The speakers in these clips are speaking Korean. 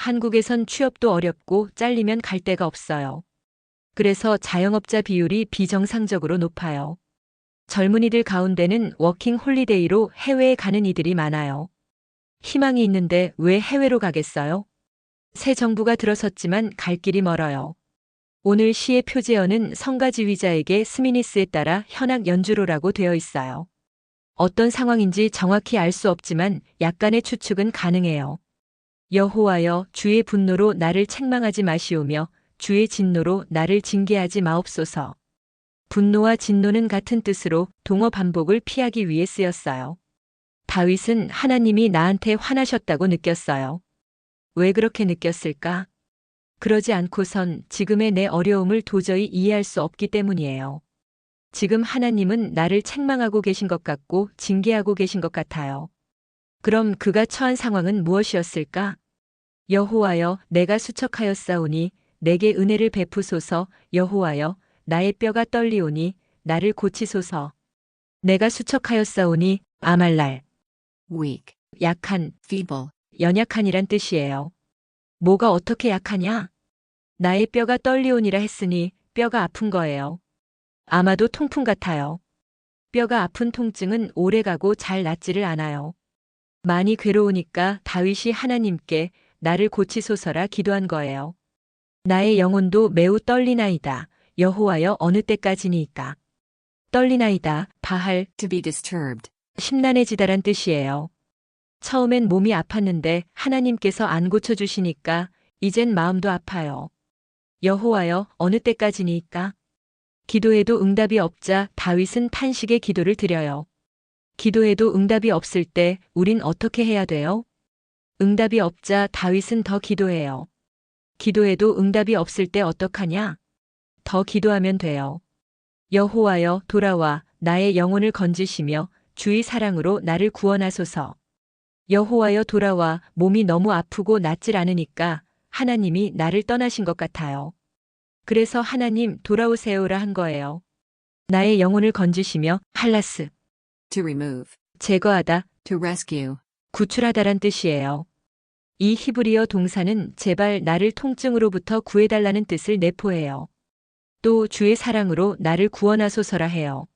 한국에선 취업도 어렵고 잘리면 갈 데가 없어요. 그래서 자영업자 비율이 비정상적으로 높아요. 젊은이들 가운데는 워킹 홀리데이로 해외에 가는 이들이 많아요. 희망이 있는데 왜 해외로 가겠어요? 새 정부가 들어섰지만 갈 길이 멀어요. 오늘 시의 표제어는 성가 지휘자에게 스미니스에 따라 현악 연주로라고 되어 있어요. 어떤 상황인지 정확히 알 수 없지만 약간의 추측은 가능해요. 여호와여 주의 분노로 나를 책망하지 마시오며 주의 진노로 나를 징계하지 마옵소서. 분노와 진노는 같은 뜻으로 동어 반복을 피하기 위해 쓰였어요. 다윗은 하나님이 나한테 화나셨다고 느꼈어요. 왜 그렇게 느꼈을까? 그러지 않고선 지금의 내 어려움을 도저히 이해할 수 없기 때문이에요. 지금 하나님은 나를 책망하고 계신 것 같고 징계하고 계신 것 같아요. 그럼 그가 처한 상황은 무엇이었을까? 여호와여 내가 수척하였사오니 내게 은혜를 베푸소서 여호와여 나의 뼈가 떨리오니 나를 고치소서. 내가 수척하였사오니 아말랄 weak, 약한 feeble, 연약한이란 뜻이에요. 뭐가 어떻게 약하냐? 나의 뼈가 떨리오니라 했으니 뼈가 아픈 거예요. 아마도 통풍 같아요. 뼈가 아픈 통증은 오래가고 잘 낫지를 않아요. 많이 괴로우니까 다윗이 하나님께 나를 고치소서라 기도한 거예요. 나의 영혼도 매우 떨리나이다. 여호와여 어느 때까지니이까. 떨리나이다. 바할 to be disturbed, 심란해지다란 뜻이에요. 처음엔 몸이 아팠는데 하나님께서 안 고쳐주시니까 이젠 마음도 아파요. 여호와여 어느 때까지니까? 기도해도 응답이 없자 다윗은 탄식의 기도를 드려요. 기도해도 응답이 없을 때 우린 어떻게 해야 돼요? 응답이 없자 다윗은 더 기도해요. 기도해도 응답이 없을 때 어떡하냐? 더 기도하면 돼요. 여호와여 돌아와 나의 영혼을 건지시며 주의 사랑으로 나를 구원하소서. 여호와여 돌아와 몸이 너무 아프고 낫질 않으니까 하나님이 나를 떠나신 것 같아요. 그래서 하나님 돌아오세요라 한 거예요. 나의 영혼을 건지시며 할라스 to remove, 제거하다 to rescue, 구출하다란 뜻이에요. 이 히브리어 동사는 제발 나를 통증으로부터 구해달라는 뜻을 내포해요. 또 주의 사랑으로 나를 구원하소서라 해요.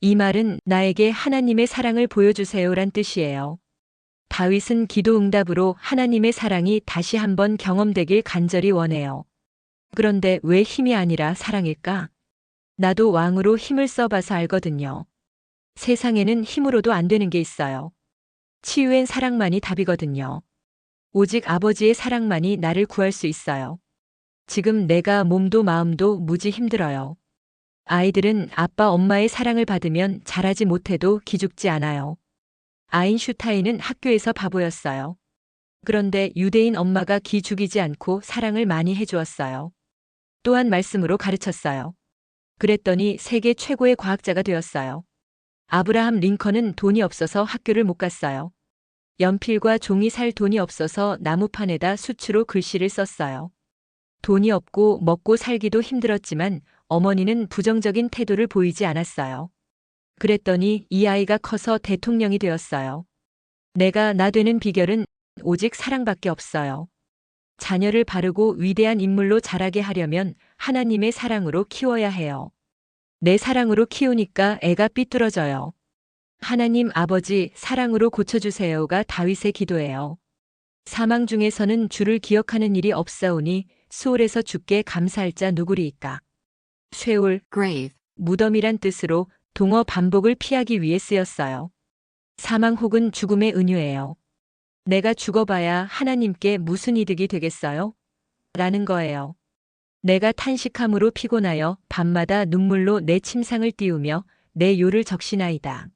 이 말은 나에게 하나님의 사랑을 보여주세요란 뜻이에요. 다윗은 기도 응답으로 하나님의 사랑이 다시 한번 경험되길 간절히 원해요. 그런데 왜 힘이 아니라 사랑일까? 나도 왕으로 힘을 써봐서 알거든요. 세상에는 힘으로도 안 되는 게 있어요. 치유엔 사랑만이 답이거든요. 오직 아버지의 사랑만이 나를 구할 수 있어요. 지금 내가 몸도 마음도 무지 힘들어요. 아이들은 아빠 엄마의 사랑을 받으면 잘하지 못해도 기죽지 않아요. 아인슈타인은 학교에서 바보였어요. 그런데 유대인 엄마가 기 죽이지 않고 사랑을 많이 해주었어요. 또한 말씀으로 가르쳤어요. 그랬더니 세계 최고의 과학자가 되었어요. 아브라함 링컨은 돈이 없어서 학교를 못 갔어요. 연필과 종이 살 돈이 없어서 나무판에다 수치로 글씨를 썼어요. 돈이 없고 먹고 살기도 힘들었지만 어머니는 부정적인 태도를 보이지 않았어요. 그랬더니 이 아이가 커서 대통령이 되었어요. 내가 나 되는 비결은 오직 사랑밖에 없어요. 자녀를 바르고 위대한 인물로 자라게 하려면 하나님의 사랑으로 키워야 해요. 내 사랑으로 키우니까 애가 삐뚤어져요. 하나님 아버지 사랑으로 고쳐주세요가 다윗의 기도예요. 사망 중에서는 주를 기억하는 일이 없사오니 수월에서 주께 감사할 자 누구리이까. 쇠울, grave, 무덤이란 뜻으로 동어 반복을 피하기 위해 쓰였어요. 사망 혹은 죽음의 은유예요. 내가 죽어봐야 하나님께 무슨 이득이 되겠어요? 라는 거예요. 내가 탄식함으로 피곤하여 밤마다 눈물로 내 침상을 띄우며 내 요를 적시나이다.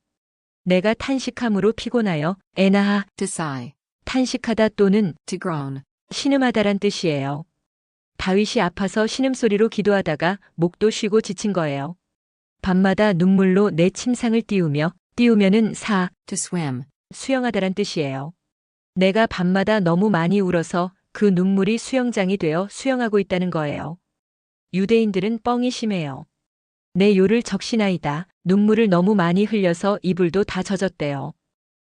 내가 탄식함으로 피곤하여 에나하 to sigh, 탄식하다 또는 to groan, 신음하다란 뜻이에요. 다윗이 아파서 신음소리로 기도하다가 목도 쉬고 지친 거예요. 밤마다 눈물로 내 침상을 띄우며 띄우면은 사 to swim, 수영하다란 뜻이에요. 내가 밤마다 너무 많이 울어서 그 눈물이 수영장이 되어 수영하고 있다는 거예요. 유대인들은 뻥이 심해요. 내 요를 적시나이다. 눈물을 너무 많이 흘려서 이불도 다 젖었대요.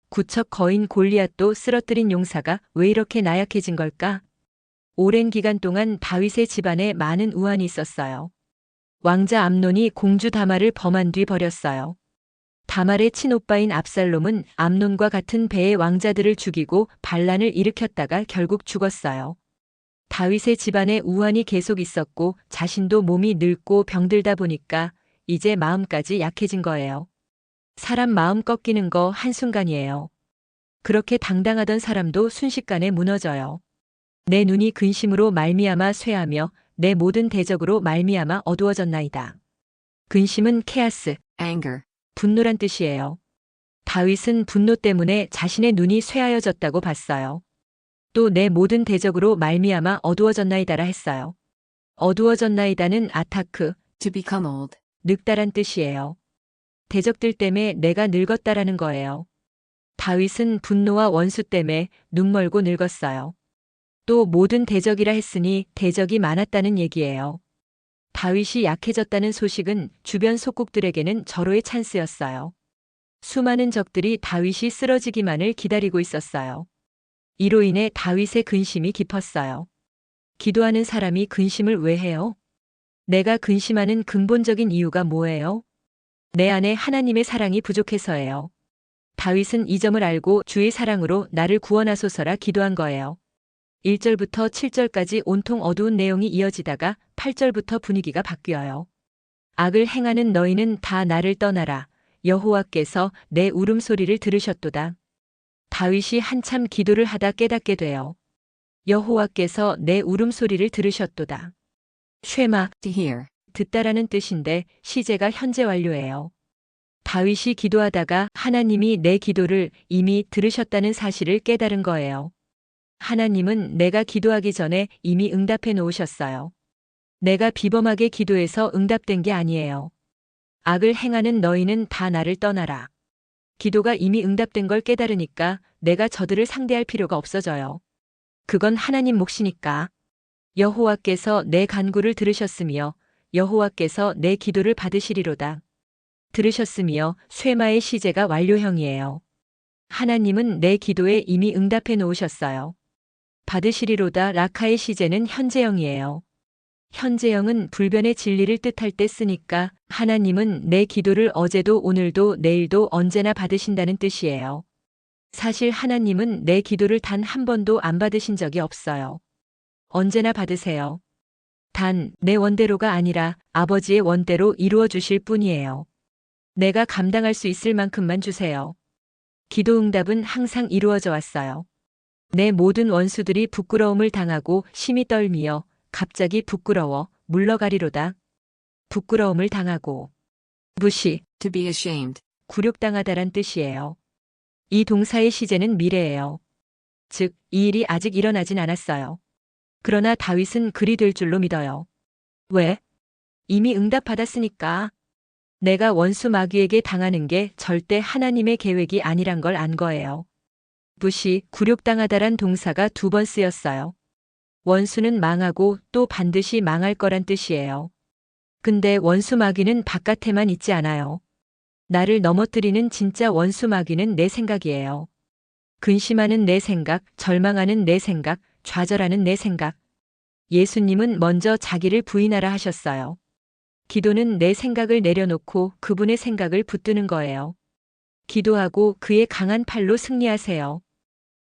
구척 거인 골리앗도 쓰러뜨린 용사가 왜 이렇게 나약해진 걸까? 오랜 기간 동안 다윗의 집안에 많은 우환이 있었어요. 왕자 암논이 공주 다말을 범한 뒤 버렸어요. 다말의 친오빠인 압살롬은 암논과 같은 배의 왕자들을 죽이고 반란을 일으켰다가 결국 죽었어요. 다윗의 집안에 우환이 계속 있었고 자신도 몸이 늙고 병들다 보니까 이제 마음까지 약해진 거예요. 사람 마음 꺾이는 거 한순간이에요. 그렇게 당당하던 사람도 순식간에 무너져요. 내 눈이 근심으로 말미암아 쇠하며 내 모든 대적으로 말미암아 어두워졌나이다. 근심은 케아스, anger, 분노란 뜻이에요. 다윗은 분노 때문에 자신의 눈이 쇠하여졌다고 봤어요. 또 내 모든 대적으로 말미암아 어두워졌나이다라 했어요. 어두워졌나이다는 아타크, to become old, 늙다란 뜻이에요. 대적들 때문에 내가 늙었다라는 거예요. 다윗은 분노와 원수 때문에 눈멀고 늙었어요. 또 모든 대적이라 했으니 대적이 많았다는 얘기예요. 다윗이 약해졌다는 소식은 주변 속국들에게는 절호의 찬스였어요. 수많은 적들이 다윗이 쓰러지기만을 기다리고 있었어요. 이로 인해 다윗의 근심이 깊었어요. 기도하는 사람이 근심을 왜 해요? 내가 근심하는 근본적인 이유가 뭐예요? 내 안에 하나님의 사랑이 부족해서예요. 다윗은 이 점을 알고 주의 사랑으로 나를 구원하소서라 기도한 거예요. 1절부터 7절까지 온통 어두운 내용이 이어지다가 8절부터 분위기가 바뀌어요. 악을 행하는 너희는 다 나를 떠나라. 여호와께서 내 울음소리를 들으셨도다. 다윗이 한참 기도를 하다 깨닫게 돼요. 여호와께서 내 울음소리를 들으셨도다. 쉐마, to hear, 듣다라는 뜻인데 시제가 현재 완료예요. 다윗이 기도하다가 하나님이 내 기도를 이미 들으셨다는 사실을 깨달은 거예요. 하나님은 내가 기도하기 전에 이미 응답해 놓으셨어요. 내가 비범하게 기도해서 응답된 게 아니에요. 악을 행하는 너희는 다 나를 떠나라. 기도가 이미 응답된 걸 깨달으니까 내가 저들을 상대할 필요가 없어져요. 그건 하나님 몫이니까. 여호와께서 내 간구를 들으셨으며 여호와께서 내 기도를 받으시리로다. 들으셨으며 쇠마의 시제가 완료형이에요. 하나님은 내 기도에 이미 응답해 놓으셨어요. 받으시리로다 라카의 시제는 현재형이에요. 현재형은 불변의 진리를 뜻할 때 쓰니까 하나님은 내 기도를 어제도 오늘도 내일도 언제나 받으신다는 뜻이에요. 사실 하나님은 내 기도를 단 한 번도 안 받으신 적이 없어요. 언제나 받으세요. 단 내 원대로가 아니라 아버지의 원대로 이루어 주실 뿐이에요. 내가 감당할 수 있을 만큼만 주세요. 기도 응답은 항상 이루어져 왔어요. 내 모든 원수들이 부끄러움을 당하고 심히 떨미어 갑자기 부끄러워 물러가리로다. 부끄러움을 당하고 무시, to be ashamed, 굴욕당하다란 뜻이에요. 이 동사의 시제는 미래예요. 즉, 이 일이 아직 일어나진 않았어요. 그러나 다윗은 그리 될 줄로 믿어요. 왜? 이미 응답받았으니까. 내가 원수 마귀에게 당하는 게 절대 하나님의 계획이 아니란 걸 안 거예요. 부시 굴욕당하다란 동사가 두 번 쓰였어요. 원수는 망하고 또 반드시 망할 거란 뜻이에요. 근데 원수 마귀는 바깥에만 있지 않아요. 나를 넘어뜨리는 진짜 원수 마귀는 내 생각이에요. 근심하는 내 생각, 절망하는 내 생각, 좌절하는 내 생각. 예수님은 먼저 자기를 부인하라 하셨어요. 기도는 내 생각을 내려놓고 그분의 생각을 붙드는 거예요. 기도하고 그의 강한 팔로 승리하세요.